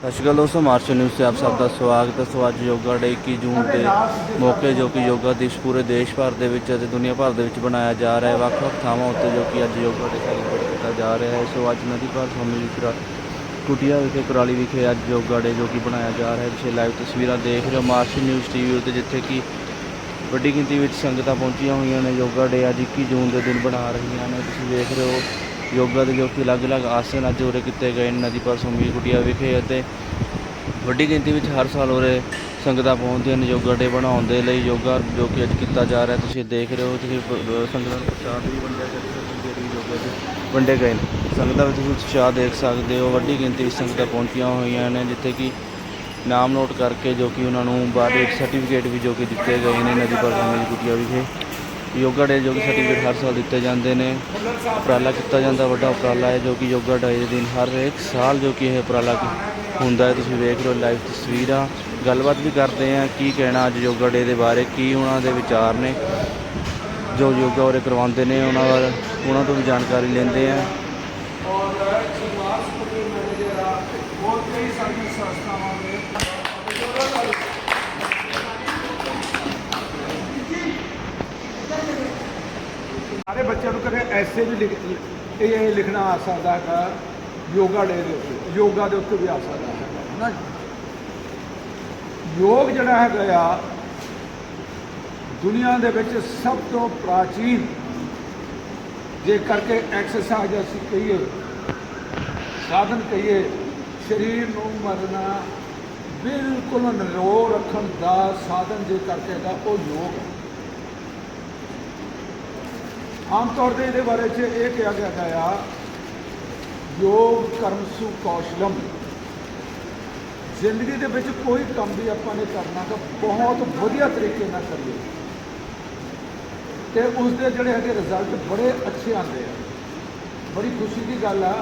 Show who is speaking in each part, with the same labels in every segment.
Speaker 1: ਸਤਿ ਸ਼੍ਰੀ ਅਕਾਲ ਦੋਸਤੋ, martial news ਤੇ ਆਪ ਸਭ ਦਾ ਸਵਾਗਤ ਹੈ। ਸੋ ਅੱਜ ਯੋਗਾ ਡੇ 21 ਜੂਨ ਦੇ ਮੌਕੇ ਜੋ ਕਿ ਯੋਗਾ ਦਿਵਸ ਪੂਰੇ ਦੇਸ਼ ਭਰ ਦੇ ਵਿੱਚ ਅਤੇ ਦੁਨੀਆ ਭਰ ਦੇ ਵਿੱਚ ਬਣਾਇਆ ਜਾ ਰਿਹਾ ਹੈ। ਵੱਖ-ਵੱਖ ਥਾਵਾਂ ਉੱਤੇ ਜੋ ਕਿ ਅੱਜ ਯੋਗਾ ਡੇ ਸੈਲੀਬ੍ਰੇਟ ਕੀਤਾ ਜਾ ਰਿਹਾ ਹੈ। ਸੋ ਅੱਜ ਨਦੀ ਪਾਰ ਸਵਾਮੀ ਵਿਖੇ ਕੁਟੀਆ ਵਿਖੇ, ਕੁਰਾਲੀ ਵਿਖੇ ਅੱਜ ਯੋਗਾ ਡੇ ਜੋ ਕਿ ਬਣਾਇਆ ਜਾ ਰਿਹਾ ਹੈ। ਪਿਛੇ ਲਾਈਵ ਤਸਵੀਰਾਂ ਦੇਖ ਰਹੇ ਹੋ ਮਾਰਸ਼ਲ ਨਿਊਜ਼ ਟੀਵੀ ਉੱਤੇ, ਜਿੱਥੇ ਕਿ ਵੱਡੀ ਗਿਣਤੀ ਵਿੱਚ ਸੰਗਤਾਂ ਪਹੁੰਚੀਆਂ ਹੋਈਆਂ ਨੇ। ਯੋਗਾ ਡੇ ਅੱਜ 21 ਜੂਨ ਦੇ ਦਿਨ ਬਣਾ ਰਹੀਆਂ ਨੇ। ਤੁਸੀਂ ਦੇਖ ਰਹੇ ਹੋ ਯੋਗਾ ਦੇ ਜੋ ਕਿ ਅਲੱਗ-ਅਲੱਗ ਆਸਨ ਅੱਜ ਉਰੇ ਕੀਤੇ ਗਏ ਨੇ, ਨਦੀ ਪਰ ਸਮੂਹ ਕੁਟੀਆ ਵਿਖੇ ਅਤੇ ਵੱਡੀ ਗਿਣਤੀ ਵਿੱਚ ਹਰ ਸਾਲ ਉਰੇ ਸੰਗਤਾਂ ਪਹੁੰਚਦੀਆਂ ਨੇ ਯੋਗਾ ਡੇ ਬਣਾਉਣ ਦੇ ਲਈ। ਯੋਗਾ ਜੋ ਕਿ ਅੱਜ ਕੀਤਾ ਜਾ ਰਿਹਾ, ਤੁਸੀਂ ਦੇਖ ਰਹੇ ਹੋ, ਤੁਸੀਂ ਸੰਗਤਾਂ ਨੂੰ ਪ੍ਰਸ਼ਾਦ ਵੀ ਵੰਡਿਆ ਜਾ ਰਿਹਾ ਯੋਗਾ ਦੇ ਵੰਡੇ ਗਏ ਨੇ। ਸੰਗਤਾਂ ਵਿੱਚ ਤੁਸੀਂ ਉਤਸ਼ਾਹ ਦੇਖ ਸਕਦੇ ਹੋ, ਵੱਡੀ ਗਿਣਤੀ ਵਿੱਚ ਸੰਗਤਾਂ ਪਹੁੰਚੀਆਂ ਹੋਈਆਂ ਨੇ, ਜਿੱਥੇ ਕਿ ਨਾਮ ਨੋਟ ਕਰਕੇ ਜੋ ਕਿ ਉਹਨਾਂ ਨੂੰ ਬਾਅਦ ਵਿੱਚ ਸਰਟੀਫਿਕੇਟ ਵੀ ਜੋ ਕਿ ਦਿੱਤੇ ਗਏ ਨੇ, ਨਦੀ ਪਰ ਸਮੂਹ ਵਿਖੇ। ਯੋਗਾ ਡੇ ਜੋ ਕਿ ਸਰਟੀਫਿਕੇਟ ਹਰ ਸਾਲ ਦਿੱਤੇ ਜਾਂਦੇ ਨੇ। ਉਪਰਾਲਾ ਕੀਤਾ ਜਾਂਦਾ, ਵੱਡਾ ਉਪਰਾਲਾ ਹੈ, ਜੋ ਕਿ ਯੋਗਾ ਡੇ ਦੇ ਦਿਨ ਹਰ ਇੱਕ ਸਾਲ ਜੋ ਕਿ ਇਹ ਉਪਰਾਲਾ ਹੁੰਦਾ ਹੈ। ਤੁਸੀਂ ਵੇਖ ਰਹੇ ਹੋ ਲਾਈਵ ਤਸਵੀਰਾਂ। ਗੱਲਬਾਤ ਵੀ ਕਰਦੇ ਆ ਕੀ ਕਹਿਣਾ ਅੱਜ ਯੋਗਾ ਡੇ ਦੇ ਬਾਰੇ, ਕੀ ਉਹਨਾਂ ਦੇ ਵਿਚਾਰ ਨੇ, ਜੋ ਯੋਗਾ ਉਰੇ ਕਰਵਾਉਂਦੇ ਨੇ, ਉਹਨਾਂ ਬਾਰੇ, ਉਹਨਾਂ ਤੋਂ ਵੀ ਜਾਣਕਾਰੀ ਲੈਂਦੇ ਆ
Speaker 2: ਹੋਰ ਕਈ ਸਾਰੀਆਂ ਸੰਸਥਾਵਾਂ ਦੇ ਸਾਰੇ ਬੱਚਿਆਂ ਨੂੰ ਕਦੇ ਐਸੇ ਵੀ ਲਿਖ ਇਹ ਇਹ ਲਿਖਣਾ ਆ ਸਕਦਾ ਹੈਗਾ ਯੋਗਾ ਡੇ ਦੇ ਉੱਤੇ ਯੋਗਾ ਦੇ ਉੱਤੇ ਵੀ ਆ ਸਕਦਾ ਹੈ ਨਾ ਯੋਗ ਜਿਹੜਾ ਹੈਗਾ ਆ ਦੁਨੀਆ ਦੇ ਵਿੱਚ ਸਭ ਤੋਂ ਪ੍ਰਾਚੀਨ ਜੇ ਕਰਕੇ ਐਕਸਰਸਾਈਜ਼ ਅਸੀਂ ਕਹੀਏ ਸਾਧਨ ਕਹੀਏ ਸਰੀਰ ਨੂੰ ਮਰਨਾ ਬਿਲਕੁਲ ਨਿਰੋਗ ਰੱਖਣ ਦਾ ਸਾਧਨ ਜੇ ਕਰਕੇ ਦਾ ਉਹ ਯੋਗ ਹੈ। ਆਮ ਤੌਰ ਤੇ ਇਹਦੇ ਬਾਰੇ 'ਚ ਇਹ ਕਿਹਾ ਗਿਆ ਆ, ਯੋਗ ਕਰਮ ਸੁ ਕੌਸ਼ਲਮ ਜ਼ਿੰਦਗੀ ਦੇ ਵਿੱਚ ਕੋਈ ਕੰਮ ਵੀ ਆਪਾਂ ਨੇ ਕਰਨਾ ਤਾਂ ਬਹੁਤ ਵਧੀਆ ਤਰੀਕੇ ਨਾਲ ਕਰੀਏ। ਤੇ ਉਸ ਦੇ ਜਿਹੜੇ ਹੈਗੇ ਰਿਜ਼ਲਟ ਬੜੇ ਅੱਛੇ ਆਉਂਦੇ ਆ। ਬੜੀ ਖੁਸ਼ੀ ਦੀ ਗੱਲ ਆ,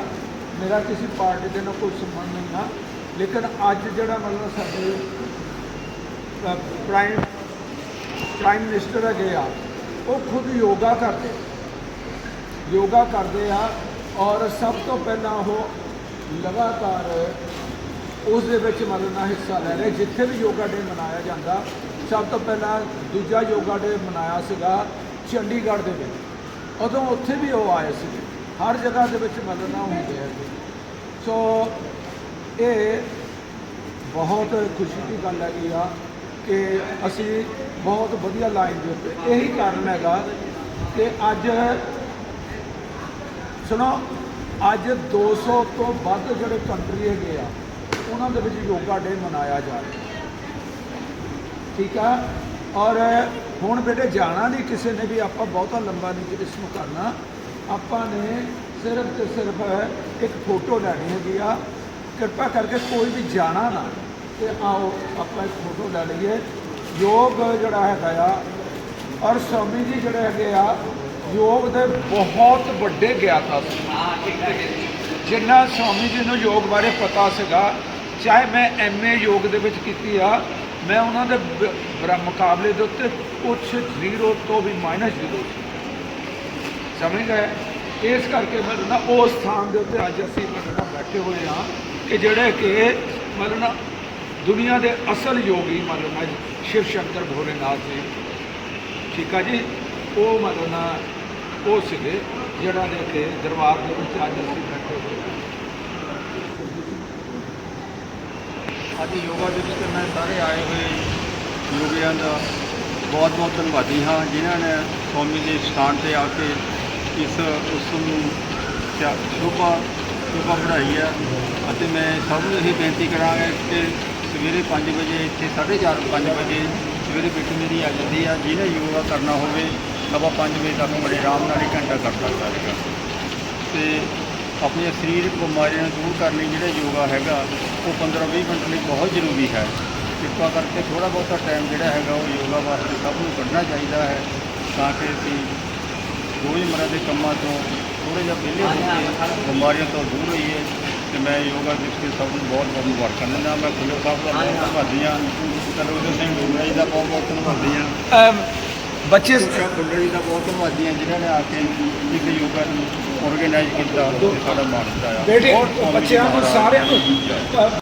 Speaker 2: ਮੇਰਾ ਕਿਸੇ ਪਾਰਟੀ ਦੇ ਨਾਲ ਕੋਈ ਸੰਬੰਧ ਨਹੀਂ ਆ, ਲੇਕਿਨ ਅੱਜ ਜਿਹੜਾ ਮਤਲਬ ਸਾਡੇ ਪ੍ਰਾਈਮ ਪ੍ਰਾਈਮ ਮਿਨਿਸਟਰ ਹੈਗੇ ਆ, ਉਹ ਖੁਦ ਯੋਗਾ ਕਰਦੇ। ਯੋਗਾ ਕਰਦੇ ਆ ਔਰ ਸਭ ਤੋਂ ਪਹਿਲਾਂ ਉਹ ਲਗਾਤਾਰ ਉਸ ਦੇ ਵਿੱਚ ਮਤਲਬ ਨਾਲ ਹਿੱਸਾ ਲੈ ਰਹੇ, ਜਿੱਥੇ ਵੀ ਯੋਗਾ ਡੇ ਮਨਾਇਆ ਜਾਂਦਾ, ਸਭ ਤੋਂ ਪਹਿਲਾਂ ਦੂਜਾ ਯੋਗਾ ਡੇ ਮਨਾਇਆ ਸੀਗਾ ਚੰਡੀਗੜ੍ਹ ਦੇ ਵਿੱਚ। ਉਦੋਂ ਉੱਥੇ ਵੀ ਉਹ ਆਏ ਸੀ। ਹਰ ਜਗ੍ਹਾ ਦੇ ਵਿੱਚ ਮਤਲਬ ਨਾ ਹੁੰਦੇ ਹੈਗੇ ਸੋ ਇਹ ਬਹੁਤ ਖੁਸ਼ੀ ਦੀ ਗੱਲ ਹੈਗੀ ਆ ਕਿ ਅਸੀਂ ਬਹੁਤ ਵਧੀਆ ਲਾਈਨ ਦੇ ਉੱਤੇ, ਇਹੀ ਕਾਰਨ ਹੈਗਾ ਕਿ ਅੱਜ ਸੁਣੋ, ਅੱਜ 200 ਤੋਂ ਵੱਧ ਜਿਹੜੇ ਕੰਟਰੀ ਹੈਗੇ ਆ, ਉਹਨਾਂ ਦੇ ਵਿੱਚ ਯੋਗਾ ਡੇ ਮਨਾਇਆ ਜਾ ਰਿਹਾ। ਠੀਕ ਆ? ਔਰ ਹੁਣ ਬੇਟੇ ਜਾਣਾ ਨਹੀਂ ਕਿਸੇ ਨੇ ਵੀ, ਆਪਾਂ ਬਹੁਤਾ ਲੰਬਾ ਨਹੀਂ ਇਸ ਨੂੰ ਕਰਨਾ। ਆਪਾਂ ਨੇ ਸਿਰਫ ਤੇ ਸਿਰਫ ਇੱਕ ਫੋਟੋ ਲੈਣੀ ਹੈਗੀ ਆ। ਕਿਰਪਾ ਕਰਕੇ ਕੋਈ ਵੀ ਜਾਣਾ ਨਾ, ਤੇ ਆਓ ਆਪਾਂ ਇੱਕ ਫੋਟੋ ਲੈ ਲਈਏ। ਯੋਗ ਜਿਹੜਾ ਹੈਗਾ ਆ, ਔਰ ਸਵਾਮੀ ਜੀ ਜਿਹੜੇ ਹੈਗੇ ਆ ਯੋਗ ਦੇ ਬਹੁਤ ਵੱਡੇ ਗਿਆਤਾ ਸੀ। ਜਿੰਨਾ ਸਵਾਮੀ ਜੀ ਨੂੰ ਯੋਗ ਬਾਰੇ ਪਤਾ ਸੀਗਾ, ਚਾਹੇ ਮੈਂ ਐਮਏ ਯੋਗ ਦੇ ਵਿੱਚ ਕੀਤੀ ਆ, ਮੈਂ ਉਹਨਾਂ ਦੇ ਮੁਕਾਬਲੇ ਦੇ ਉੱਤੇ ਕੁਛ ਜ਼ੀਰੋ ਤੋਂ ਵੀ ਮਾਈਨਸ ਜ਼ੀਰੋ ਸੀ। ਸਮਝ ਗਏ? ਇਸ ਕਰਕੇ ਮਤਲਬ ਨਾ ਉਸ ਸਥਾਨ ਦੇ ਉੱਤੇ ਅੱਜ ਅਸੀਂ ਮਤਲਬ ਬੈਠੇ ਹੋਏ ਹਾਂ ਕਿ ਜਿਹੜੇ ਕਿ ਮਤਲਬ ਨਾ ਦੁਨੀਆ ਦੇ ਅਸਲ ਯੋਗੀ ਮਤਲਬ ਨਾ ਸ਼ਿਵ ਸ਼ੰਕਰ ਭੋਲੇਨਾਥ ਜੀ। ਠੀਕ ਆ ਜੀ? ਉਹ ਮਤਲਬ ਨਾ ਉਹ ਸੀਗੇ ਜਿਹੜਾ ਦੇ ਕੇ ਦਰਬਾਰ ਦੇ ਵਿੱਚ ਅੱਜ ਅਸੀਂ ਬੈਠੇ ਹੋਏ
Speaker 3: ਅੱਜ ਯੋਗਾ ਦਿਵਸ ਤੇ ਮੈਂ ਸਾਰੇ ਆਏ ਹੋਏ ਯੋਗੀਆਂ ਦਾ ਬਹੁਤ ਬਹੁਤ ਧੰਨਵਾਦੀ ਹਾਂ, ਜਿਨ੍ਹਾਂ ਨੇ ਸਵਾਮੀ ਦੇ ਸਥਾਨ ਤੇ ਆ ਕੇ ਇਸ ਉਤਸਵ ਨੂੰ ਸ਼ੋਭਾ ਸ਼ੋਭਾ ਬਣਾਈ ਹੈ। ਅਤੇ ਮੈਂ ਸਭ ਨੂੰ ਇਹ ਬੇਨਤੀ ਕਰਾਂਗਾ ਕਿ ਸਵੇਰੇ 5 ਵਜੇ, ਇੱਥੇ 4:30 5 ਵਜੇ ਸਵੇਰੇ ਬੇਟੀ ਮੇਰੀ ਆ ਜਾਂਦੀ ਆ ਜਿਹਨੇ ਯੋਗਾ ਕਰਨਾ ਹੋਵੇ ਸਵਾ 5 ਵਜੇ ਤੱਕ ਬੜੇ ਆਰਾਮ ਨਾਲ ਇੱਕ ਘੰਟਾ ਕਰ ਸਕਦਾ ਹੈਗਾ ਤੇ ਆਪਣੀਆਂ ਸਰੀਰਕ ਬਿਮਾਰੀਆਂ ਨੂੰ ਦੂਰ ਕਰਨ ਲਈ ਜਿਹੜਾ ਯੋਗਾ ਹੈਗਾ, ਉਹ 15-20 ਮਿੰਟ ਲਈ ਬਹੁਤ ਜ਼ਰੂਰੀ ਹੈ। ਕਿਰਪਾ ਕਰਕੇ ਥੋੜਾ ਬਹੁਤਾ ਟਾਈਮ ਜਿਹੜਾ ਹੈਗਾ, ਉਹ ਯੋਗਾ ਵਾਸਤੇ ਸਭ ਨੂੰ ਕੱਢਣਾ ਚਾਹੀਦਾ ਹੈ, ਤਾਂ ਕਿ ਅਸੀਂ ਰੋਜ਼ਮਰਾ ਦੇ ਕੰਮਾਂ ਤੋਂ ਥੋੜ੍ਹਾ ਜਿਹਾ ਵਿਹਲੇ ਹੋ ਕੇ ਬਿਮਾਰੀਆਂ ਤੋਂ ਦੂਰ ਰਹੀਏ। ਤੇ ਮੈਂ ਯੋਗਾ ਦਿਵਸ ਤੇ ਸਭ ਨੂੰ ਬਹੁਤ ਬਹੁਤ ਮੁਬਾਰਕਾਂ ਦਿੰਦਾ। ਮੈਂ ਖੁੱਲ੍ਹੋ ਸਾਹਿਬ ਦਾ ਬਹੁਤ ਧੰਨਵਾਦੀ ਹਾਂ। ਤਲਵਿੰਦਰ ਸਿੰਘ ਡੋਗਰਾ ਜੀ ਦਾ ਬਹੁਤ ਬਹੁਤ ਧੰਨਵਾਦੀ ਹਾਂ।
Speaker 2: ਬੱਚੇ
Speaker 3: ਖੁੱਲ੍ਹੋ ਜੀ ਦਾ ਬਹੁਤ ਧੰਨਵਾਦੀ ਹਾਂ ਜਿਨ੍ਹਾਂ ਨੇ ਆ ਕੇ ਇਸ ਯੋਗਾ ਨੂੰ ਆਰਗੇਨਾਈਜ਼ ਕੀਤਾ ਤੇ ਸਾਡਾ ਮਾਣ ਆ
Speaker 2: ਬੇਟੇ
Speaker 3: ਬਹੁਤ
Speaker 2: ਬੱਚਿਆਂ ਨੂੰ। ਸਾਰਿਆਂ ਨੂੰ